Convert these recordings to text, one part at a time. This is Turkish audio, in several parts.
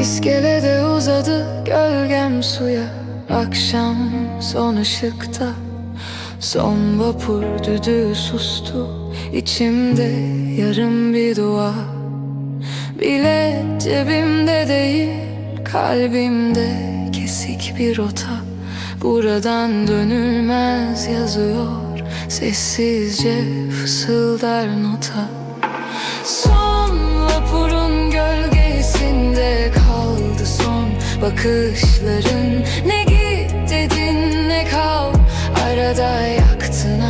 İskelede uzadı gölgem suya. Akşam son ışıkta Son vapur düdüğü sustu. İçimde yarım bir dua Bile cebimde değil Kalbimde kesik bir rota. Buradan dönülmez yazıyor Sessizce fısıldar nota. Son bakışların Ne git dedin ne kal. Arada yaktın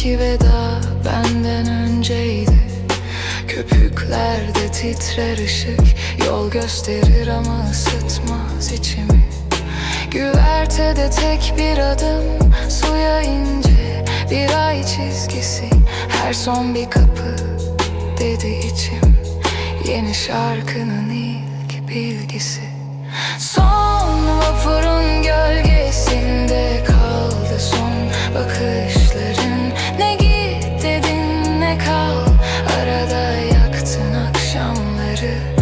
Sanki veda benden önceydi. Köpüklerde titrer ışık Yol gösterir ama ısıtmaz içimi. Güvertede tek bir adım Suya ince bir ay çizgisi. Her son bir kapı dedi içim Yeni şarkının ilk bilgisi. Son you